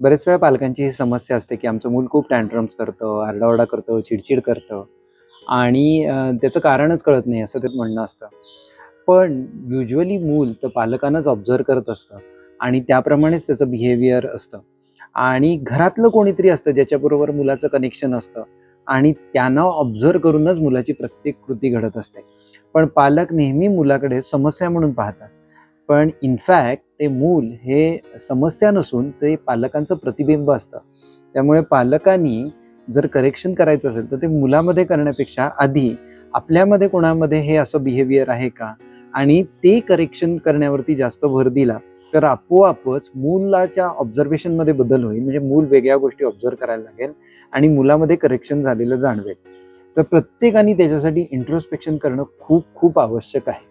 बरेच वेळा पालकांची ही समस्या असते की आमचं मूल खूप टँट्रम्स करतं आरडाओरडा करतं चिडचिड करतं. आणि त्याचं कारणच कळत नाही असं ते म्हणणं असतं. पण युजली मूल तर पालकांनाच ऑब्झर्व करत असतं. आणि त्याप्रमाणेच त्याचं बिहेवियर असतं. आणि घरातलं कोणीतरी असतं ज्याच्याबरोबर मुलाचं कनेक्शन असतं. आणि त्यांना ऑब्झर्व करूनच मुलाची प्रत्येक कृती घडत असते. पण पालक नेहमी मुलाकडे समस्या म्हणून पाहतात. पण इनफॅक्ट ते मूल हे समस्या नसून ते पालकांचं प्रतिबिंब असतं. त्यामुळे पालकांनी जर करेक्शन करायचं असेल तर ते मुलामध्ये करण्यापेक्षा आधी आपल्यामध्ये कोणामध्ये हे असं बिहेवियर आहे का? आणि ते करेक्शन करण्यावरती जास्त भर दिला तर आपोआपच मुलाच्या ऑब्झर्वेशनमध्ये बदल होईल. म्हणजे मूल वेगळ्या गोष्टी ऑब्झर्व करायला लागेल आणि मुलामध्ये करेक्शन झालेलं जाणवेल. तर प्रत्येकाने त्याच्यासाठी इंट्रोस्पेक्शन करणं खूप खूप आवश्यक आहे.